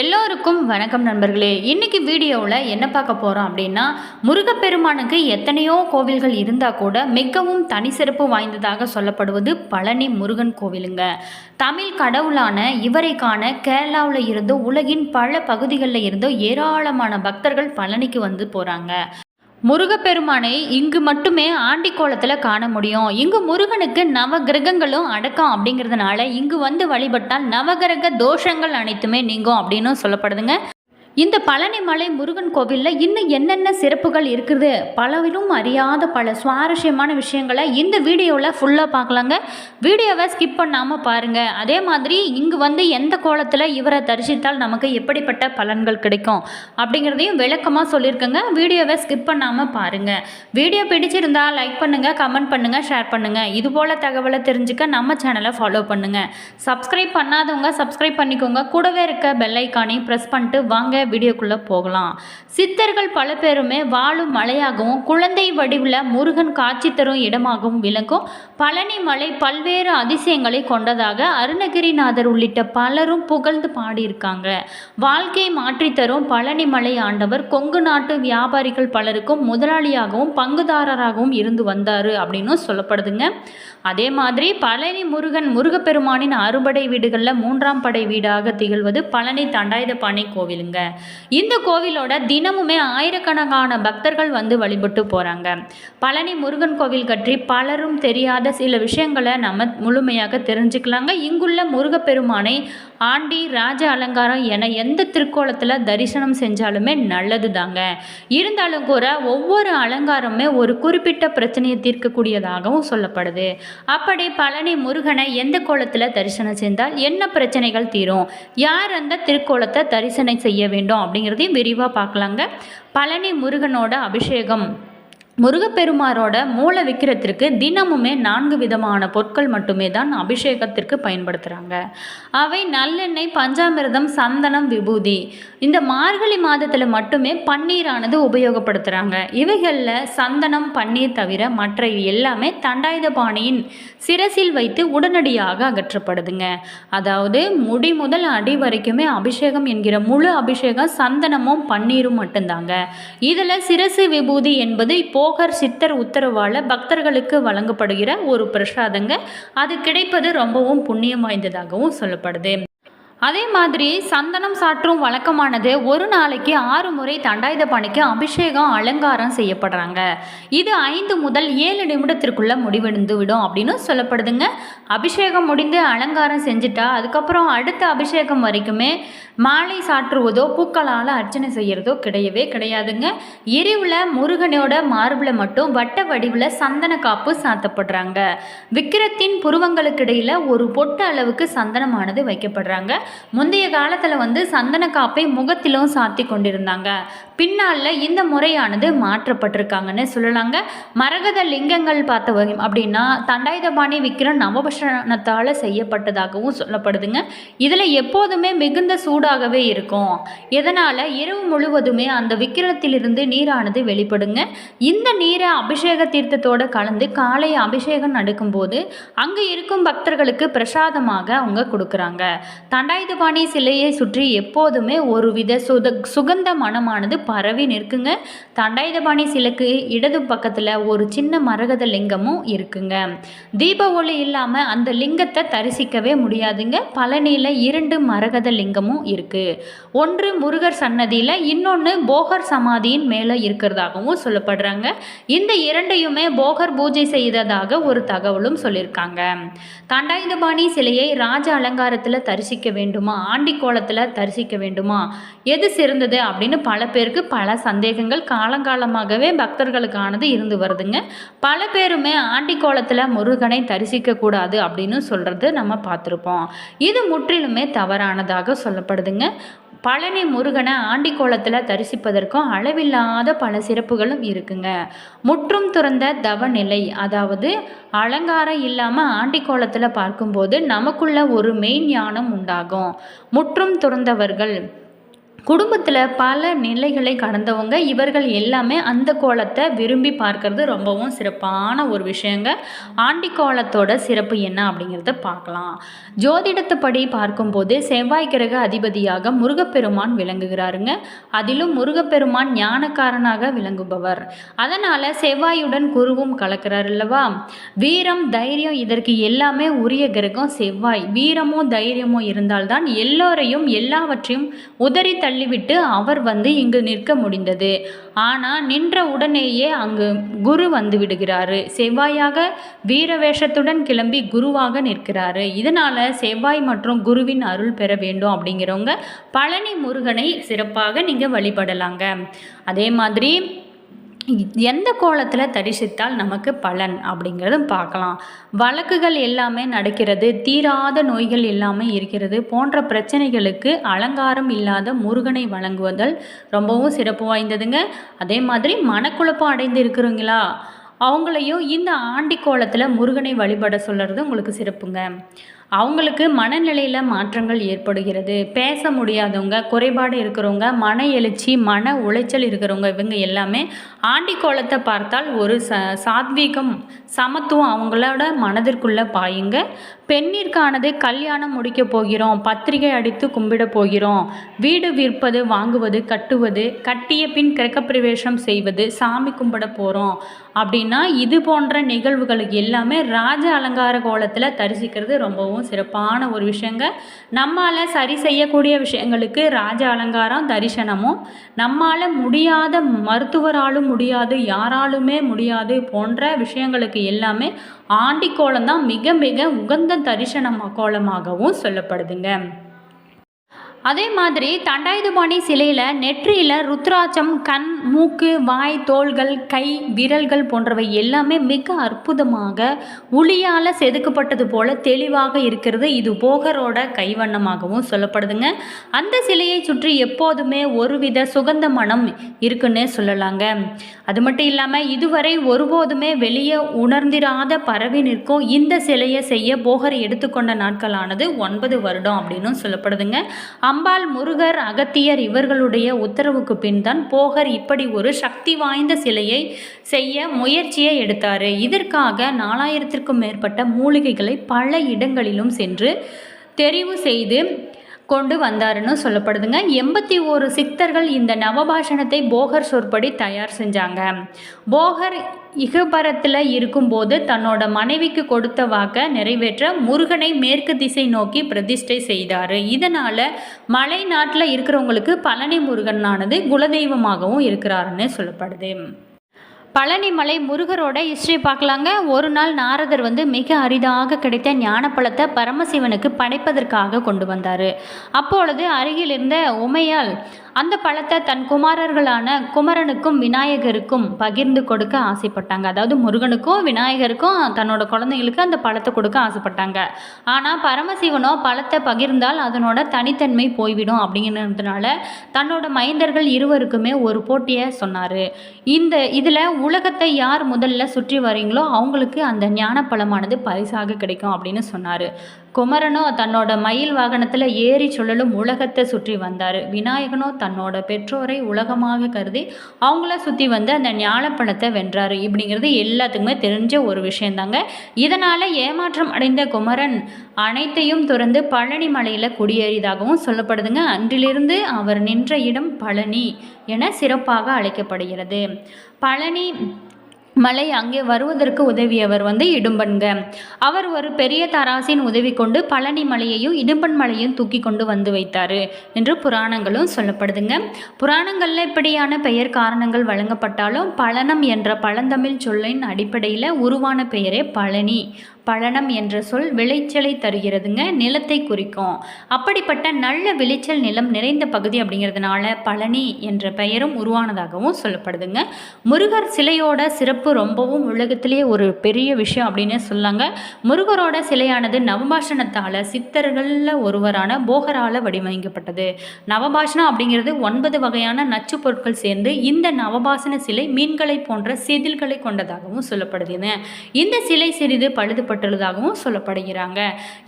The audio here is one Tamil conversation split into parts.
எல்லோருக்கும் வணக்கம் நண்பர்களே. இன்னைக்கு வீடியோவில் என்ன பார்க்க போகிறோம் அப்படின்னா முருகப்பெருமானுக்கு எத்தனையோ கோவில்கள் இருந்தால் கூட மிகவும் தனி சிறப்பு வாய்ந்ததாக சொல்லப்படுவது பழனி முருகன் கோவிலுங்க. தமிழ் கடவுளான இவரை காண கேரளாவில் இருந்தோ உலகின் பல பகுதிகளில் இருந்தோ ஏராளமான பக்தர்கள் பழனிக்கு வந்து போகிறாங்க முருகப்பெருமானை இங்கு மட்டுமே ஆண்டிக்கோலத்தில் காண முடியும். இங்கு முருகனுக்கு நவ கிரகங்களும் அடக்கம் அப்படிங்கிறதுனால இங்கு வந்து வழிபட்டால் நவகிரக தோஷங்கள் அனைத்துமே நீங்கும் அப்படின்னு சொல்லப்படுதுங்க. இந்த பழனிமலை முருகன் கோவிலில் இன்னும் என்னென்ன சிறப்புகள் இருக்குது? பலவிலும் அறியாத பல சுவாரஸ்யமான விஷயங்களை இந்த வீடியோவில் ஃபுல்லாக பார்க்கலாங்க. வீடியோவை ஸ்கிப் பண்ணாமல் பாருங்கள் அதே மாதிரி இங்கு வந்து எந்த கோலத்தில் இவரை தரிசித்தால் நமக்கு எப்படிப்பட்ட பலன்கள் கிடைக்கும்? அப்படிங்கிறதையும் விளக்கமாக சொல்லியிருக்கேங்க. வீடியோவை ஸ்கிப் பண்ணாமல் பாருங்கள் வீடியோ பிடிச்சிருந்தா லைக் பண்ணுங்கள் கமெண்ட் பண்ணுங்கள் ஷேர் பண்ணுங்கள் இது போல் தகவலை தெரிஞ்சுக்க நம்ம சேனலை ஃபாலோ பண்ணுங்கள் சப்ஸ்கிரைப் பண்ணாதவங்க சப்ஸ்கிரைப் பண்ணிக்கோங்க. கூடவே இருக்க பெல்லைக்கானையும் ப்ரெஸ் பண்ணிட்டு வாங்க. வீடியோக்குள்ளே போகலாம். சித்தர்கள் பல பேருமே வாழும் மலையாகவும் குழந்தை வடிவில் முருகன் காட்சி தரும் இடமாகவும் விளங்கும். பழனி மலை பல்வேறு அதிசயங்களை கொண்டதாக அருணகிரிநாதர் உள்ளிட்ட பலரும் புகழ்ந்து பாடியிருக்காங்க. வாழ்க்கையை மாற்றித்தரும் பழனி மலை ஆண்டவர் கொங்கு நாட்டு வியாபாரிகள் பலருக்கும் முதலாளியாகவும் பங்குதாரராகவும் இருந்து வந்தார் அப்படின்னு சொல்லப்படுதுங்க. அதே மாதிரி பழனி முருகன் முருகப்பெருமானின் அறுபடை வீடுகளில் மூன்றாம் படை வீடாக திகழ்வது பழனி தண்டாயுதபாணி கோவிலுங்க. இந்த கோவிலோட தினமுமே ஆயிரக்கணக்கான பக்தர்கள் வந்து வழிபட்டு போகிறாங்க பழனி முருகன் கோவில் பற்றி பலரும் தெரியாத சில விஷயங்களை நம்ம முழுமையாக தெரிஞ்சுக்கலாங்க. இங்குள்ள முருகப்பெருமானை ஆண்டி ராஜ அலங்காரம் என எந்த திருக்கோலத்தில் தரிசனம் செஞ்சாலுமே நல்லது தாங்க இருந்தாலும் கூட ஒவ்வொரு அலங்காரமே ஒரு குறிப்பிட்ட பிரச்சனையை தீர்க்கக்கூடியதாகவும் சொல்லப்படுது. அப்படி பழனி முருகனை எந்த கோலத்தில் தரிசனம் செய்தால் என்ன பிரச்சனைகள் தீரும்? யார் அந்த திருக்கோலத்தை தரிசனம் செய்ய வேண்டும்? அப்படிங்கிறதையும் விரிவாக பார்க்கலாங்க. பழனி முருகனோட அபிஷேகம். முருகப்பெருமாரோட மூல விக்கிரத்திற்கு தினமுமே நான்கு விதமான பொருட்கள் மட்டுமே தான் அபிஷேகத்திற்கு பயன்படுத்துகிறாங்க அவை நல்லெண்ணெய் பஞ்சாமிர்தம் சந்தனம் விபூதி. இந்த மார்கழி மாதத்தில் மட்டுமே பன்னீரானது உபயோகப்படுத்துகிறாங்க இவைகளில் சந்தனம் பன்னீர் தவிர மற்ற எல்லாமே தண்டாயுத பாணியின் சிரசில் வைத்து உடனடியாக அகற்றப்படுதுங்க. அதாவது முடி முதல் அடி வரைக்குமே அபிஷேகம் என்கிற முழு அபிஷேகம் சந்தனமும் பன்னீரும் மட்டும்தாங்க. இதில் சிரசு விபூதி என்பது போகர் சித்தர் உத்தரவால் பக்தர்களுக்கு வழங்கப்படுகிற ஒரு பிரசாதங்க. அது கிடைப்பது ரொம்பவும் புண்ணியம் வாய்ந்ததாகவும் சொல்லப்படுது. அதே மாதிரி சந்தனம் சாற்றும் வழக்கமானது ஒரு நாளைக்கு ஆறு முறை தண்டாயுதபாணிக்கு அபிஷேகம் அலங்காரம் செய்யப்படுறாங்க. இது ஐந்து முதல் ஏழு நிமிடத்திற்குள்ள முடிவெடுந்து விடும் அப்படின்னு சொல்லப்படுதுங்க. அபிஷேகம் முடிந்து அலங்காரம் செஞ்சுட்டா அதுக்கப்புறம் அடுத்த அபிஷேகம் வரைக்குமே மாலை சாற்றுவதோ பூக்களால் அர்ச்சனை செய்கிறதோ கிடையவே கிடையாதுங்க. எரிவில் முருகனோட மார்பில் மட்டும் வட்ட வடிவில் சந்தன காப்பு சாத்தப்படுறாங்க. விக்கிரத்தின் புருவங்களுக்கு இடையில் ஒரு பொட்டு அளவுக்கு சந்தனமானது வைக்கப்படுறாங்க. முந்தைய காலத்தில் வந்து சந்தன காப்பை முகத்திலும் சாத்தி கொண்டிருந்தாங்க. பின்னால் இந்த முறையானது மாற்றப்பட்டிருக்காங்கன்னு சொல்லலாங்க. மரகத லிங்கங்கள் பார்த்த வகை அப்படின்னா தண்டாயுதபாணி விக்கிரம் நவபஷணத்தால் செய்யப்பட்டதாகவும் சொல்லப்படுதுங்க. இதில் எப்போதுமே மிகுந்த சூடாகவே இருக்கும். இதனால் இரவு முழுவதுமே அந்த விக்கிரத்திலிருந்து நீரானது வெளிப்படுங்க. இந்த நீரை அபிஷேக தீர்த்தத்தோடு கலந்து காலை அபிஷேகம் நடக்கும்போது அங்கே இருக்கும் பக்தர்களுக்கு பிரசாதமாக அவங்க கொடுக்குறாங்க. தண்டாயுதபாணி சிலையை சுற்றி எப்போதுமே ஒரு வித சுத சுகந்த மனமானது பரவி நிற்குங்க. தண்டாயுதபாணி சிலைக்கு இடது பக்கத்தில் ஒரு சின்ன மரகத லிங்கமும் இருக்குங்க. தீப ஒளி இல்லாமல் அந்த லிங்கத்தை தரிசிக்கவே முடியாதுங்க. பழனியில் இரண்டு மரகத லிங்கமும் இருக்குது ஒன்று முருகர் சன்னதியில் இன்னொன்று போகர் சமாதியின் மேலே இருக்கிறதாகவும் சொல்லப்படுறாங்க. இந்த இரண்டையுமே போகர் பூஜை செய்ததாக ஒரு தகவலும் சொல்லியிருக்காங்க. தண்டாயுதபாணி சிலையை ராஜ அலங்காரத்தில் தரிசிக்க வேண்டுமா? ஆண்டி கோலத்தில் தரிசிக்க வேண்டுமா? எது சிறந்தது அப்படின்னு பல பேருக்கு பல சந்தேகங்கள் காலங்காலமாகவே பக்தர்களுக்கானது இருந்து வருதுங்க. பல பேருமே ஆண்டி கோலத்தில் முருகனை தரிசிக்க கூடாது அப்படின்னு சொல்கிறது நம்ம பார்த்துருப்போம். இது முற்றிலுமே தவறானதாக சொல்லப்படுதுங்க. பழனி முருகனை ஆண்டி கோலத்தில் தரிசிப்பதற்கும் அளவில்லாத பல சிறப்புகளும் இருக்குங்க. முற்றும் துறந்த தவநிலை அதாவது அலங்காரம் இல்லாமல் ஆண்டி கோலத்தில் பார்க்கும்போது நமக்குள்ள ஒரு மெய் ஞானம் உண்டாகும். முற்றும் துறந்தவர்கள் குடும்பத்தில் பல நிலைகளை கடந்தவங்க இவர்கள் எல்லாமே அந்த கோலத்தை விரும்பி பார்க்கறது ரொம்பவும் சிறப்பான ஒரு விஷயங்க. ஆண்டி கோலத்தோட சிறப்பு என்ன அப்படிங்கிறத பார்க்கலாம். ஜோதிடத்துப்படி பார்க்கும்போது செவ்வாய் கிரக அதிபதியாக முருகப்பெருமான் விளங்குகிறாருங்க. அதிலும் முருகப்பெருமான் ஞானக்காரனாக விளங்குபவர். அதனால் செவ்வாயுடன் குருவும் கலக்கிறார் அல்லவா? வீரம் தைரியம் இதற்கு எல்லாமே உரிய கிரகம் செவ்வாய். வீரமோ தைரியமோ இருந்தால்தான் எல்லோரையும் எல்லாவற்றையும் உதறி தள்ளிவிட்டு அவர் வந்து இங்கு நிற்க முடிந்தது. ஆனால் நின்ற உடனேயே அங்கு குரு வந்து விடுகிறாரு. செவ்வாயாக வீர வேஷத்துடன் கிளம்பி குருவாக நிற்கிறாரு. இதனால் செவ்வாய் மற்றும் குருவின் அருள் பெற வேண்டும் அப்படிங்கிறவங்க பழனி முருகனை சிறப்பாக நீங்கள் வழிபடலாங்க. அதே மாதிரி எந்த கோலத்தில் தரிசித்தால் நமக்கு பலன் அப்படிங்கிறதும் பார்க்கலாம். வழக்குகள் எல்லாமே நடக்கிறது தீராத நோய்கள் எல்லாமே இருக்கிறது போன்ற பிரச்சனைகளுக்கு அலங்காரம் இல்லாத முருகனை வழங்குவதல் ரொம்பவும் சிறப்பு வாய்ந்ததுங்க. அதே மாதிரி மனக்குழப்பம் அடைந்து இருக்கிறீங்களா அவங்களையும் இந்த ஆண்டி கோலத்தில் முருகனை வழிபட சொல்கிறது உங்களுக்கு சிறப்புங்க. அவங்களுக்கு மனநிலையில் மாற்றங்கள் ஏற்படுகிறது. பேச முடியாதவங்க குறைபாடு இருக்கிறவங்க மன எழுச்சி மன உளைச்சல் இருக்கிறவங்க இவங்க எல்லாமே ஆண்டி கோலத்தை பார்த்தால் ஒரு ச சாத்வீகம் சமத்துவம் அவங்களோட மனதிற்குள்ளே பாயுங்க. பெண்ணிற்கானது கல்யாணம் முடிக்க போகிறோம் பத்திரிகை அடித்து கும்பிட போகிறோம். வீடு விற்பது வாங்குவது கட்டுவது கட்டிய பின் கிரகப்பிரவேசம் செய்வது சாமி கும்பிட போகிறோம் அப்படின்னா இது போன்ற நிகழ்வுகளுக்கு எல்லாமே ராஜ அலங்கார கோலத்தில் தரிசிக்கிறது ரொம்பவும் சிறப்பான ஒரு விஷயங்க. நம்மால் சரி செய்யக்கூடிய விஷயங்களுக்கு ராஜ அலங்காரம் தரிசனமும் நம்மால் முடியாத மருத்துவராலும் முடியாது யாராலுமே முடியாது போன்ற விஷயங்களுக்கு எல்லாமே ஆண்டி கோலம் தான் மிக மிக உகந்த தரிசன கோலமாகவும் சொல்லப்படுதுங்க. அதே மாதிரி தண்டாயுதபாணி சிலையில் நெற்றியில் ருத்ராட்சம் கண் மூக்கு வாய் தோள்கள் கை விரல்கள் போன்றவை எல்லாமே மிக அற்புதமாக உளியால் செதுக்கப்பட்டது போல தெளிவாக இருக்கிறது. இது போகரோட கைவண்ணமாகவும் சொல்லப்படுதுங்க. அந்த சிலையை சுற்றி எப்போதுமே ஒருவித சுகந்த மனம் இருக்குன்னே சொல்லலாங்க. அது மட்டும் இல்லாமல் இதுவரை ஒருபோதுமே வெளியே உணர்ந்திராத பரவி நிற்கும் இந்த சிலையை செய்ய போகர் எடுத்துக்கொண்ட நாட்களானது ஒன்பது வருடம் அப்படின்னு சொல்லப்படுதுங்க. அம்பாள் முருகர் அகத்தியர் இவர்களுடைய உத்தரவுக்கு பின் தான் போகர் இப்படி ஒரு சக்தி வாய்ந்த சிலையை செய்ய முயற்சியை எடுத்தார். இதற்காக நாலாயிரத்திற்கும் மேற்பட்ட மூலிகைகளை பல இடங்களிலும் சென்று தெரிவு செய்து கொண்டு வந்தாருன்னு சொல்லப்படுதுங்க. எண்பத்தி ஓரு சித்தர்கள் இந்த நவபாஷணத்தை போகர் சொற்படி தயார் செஞ்சாங்க. போகர் இகபரத்தில் இருக்கும்போது தன்னோட மனைவிக்கு கொடுத்த வாக்க நிறைவேற்ற முருகனை மேற்கு திசை நோக்கி பிரதிஷ்டை செய்தார். இதனால் மலை நாட்டில் இருக்கிறவங்களுக்கு பழனி முருகனானது குலதெய்வமாகவும் இருக்கிறாருன்னு சொல்லப்படுது. பழனிமலை முருகரோட ஹிஸ்ட்ரி பார்க்கலாங்க. ஒரு நாள் நாரதர் வந்து மிக அரிதாக கிடைத்த ஞானப்பழத்தை பரமசிவனுக்கு படைப்பதற்காக கொண்டு வந்தார். அப்பொழுது அருகில் இருந்த உமையால் அந்த பழத்தை தன் குமாரர்களான குமரனுக்கும் விநாயகருக்கும் பகிர்ந்து கொடுக்க ஆசைப்பட்டாங்க. அதாவது முருகனுக்கும் விநாயகருக்கும் தன்னோட குழந்தைங்களுக்கு அந்த பழத்தை கொடுக்க ஆசைப்பட்டாங்க. ஆனால் பரமசிவனோ பழத்தை பகிர்ந்தால் அதனோட தனித்தன்மை போய்விடும் அப்படிங்கிறதுனால தன்னோட மைந்தர்கள் இருவருக்குமே ஒரு போட்டியை சொன்னார். இந்த இதில் உலகத்தை யார் முதல்ல சுற்றி வரீங்களோ அவங்களுக்கு அந்த ஞானப்பழமானது பரிசாக கிடைக்கும் அப்படின்னு சொன்னார். குமரனோ தன்னோட மயில் வாகனத்தில் ஏறி சுழலும் உலகத்தை சுற்றி வந்தார். விநாயகனோ தன்னோட பெற்றோரை உலகமாக கருதி அவங்கள சுற்றி வந்து அந்த ஞானப்பழத்தை வென்றார். இப்படிங்கிறது எல்லாத்துக்குமே தெரிஞ்ச ஒரு விஷயந்தாங்க. இதனால் ஏமாற்றம் அடைந்த குமரன் அனைத்தையும் துறந்து பழனி மலையில் குடியேறியதாகவும் சொல்லப்படுதுங்க. அன்றிலிருந்து அவர் நின்ற இடம் பழனி என சிறப்பாக அழைக்கப்படுகிறது. பழனி மலை அங்கே வருவதற்கு உதவியவர் வந்து இடும்பன்க. அவர் ஒரு பெரிய தராசின் உதவி கொண்டு பழனி மலையையும் இடும்பன் மலையும் தூக்கி கொண்டு வந்து வைத்தார் என்று புராணங்களும் சொல்லப்படுதுங்க. புராணங்களில் இப்படியான பெயர் காரணங்கள் வழங்கப்பட்டாலும் பழனம் என்ற பழந்தமிழ் சொல்லின் அடிப்படையில் உருவான பெயரே பழனி. பழனம் என்ற சொல் விளைச்சலை தருகிறதுங்க நிலத்தை குறிக்கும். அப்படிப்பட்ட நல்ல விளைச்சல் நிலம் நிறைந்த பகுதி அப்படிங்கிறதுனால பழனி என்ற பெயரும் உருவானதாகவும் சொல்லப்படுதுங்க. முருகர் சிலையோட சிறப்பு ரொம்பவும் உலகத்திலேயே ஒரு பெரிய விஷயம் அப்படின்னு சொல்லாங்க முருகரோட சிலையானது நவபாஷணத்தால் சித்தர்களில் ஒருவரான போகரால் வடிவமைக்கப்பட்டது. நவபாஷணம் அப்படிங்கிறது ஒன்பது வகையான நச்சு பொருட்கள் சேர்ந்து இந்த நவபாசன சிலை மீன்களை போன்ற செதில்களை கொண்டதாகவும் சொல்லப்படுதுங்க இந்த சிலை சிறிது பழுது வைக்கப்பட்டுள்ளதாகவும் சொல்லப்படுகிறாங்க.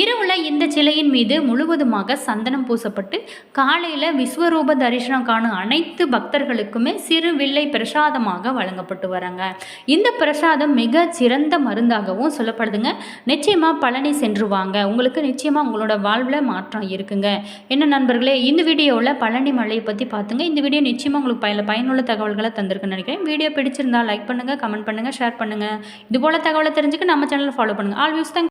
இரவுல இந்த சிலையின் மீது முழுவதுமாக சந்தனம் பூசப்பட்டு காலையில் விஸ்வரூப தரிசனம் காணும் அனைத்து பக்தர்களுக்குமே சிறு வில்லை பிரசாதமாக வழங்கப்பட்டு வராங்க. இந்த பிரசாதம் மிக சிறந்த மருந்தாகவும் சொல்லப்படுதுங்க. நிச்சயமாக பழனி சென்று வாங்க. உங்களுக்கு நிச்சயமாக உங்களோட வாழ்வில் மாற்றம் இருக்குங்க. என்ன நண்பர்களே இந்த வீடியோவில் பழனி மலையை பற்றி பார்த்துங்க இந்த வீடியோ நிச்சயமாக உங்களுக்கு பயல பயனுள்ள தகவல்களை தந்திருக்குன்னு நினைக்கிறேன். வீடியோ பிடிச்சிருந்தா லைக் பண்ணுங்கள் கமெண்ட் பண்ணுங்கள் ஷேர் பண்ணுங்கள் இது போல் தகவலை தெரிஞ்சுக்க நம்ம சேனலை ஃபாலோ பண்ணுங்கள் ஆல் வியூஸ் தேங்க்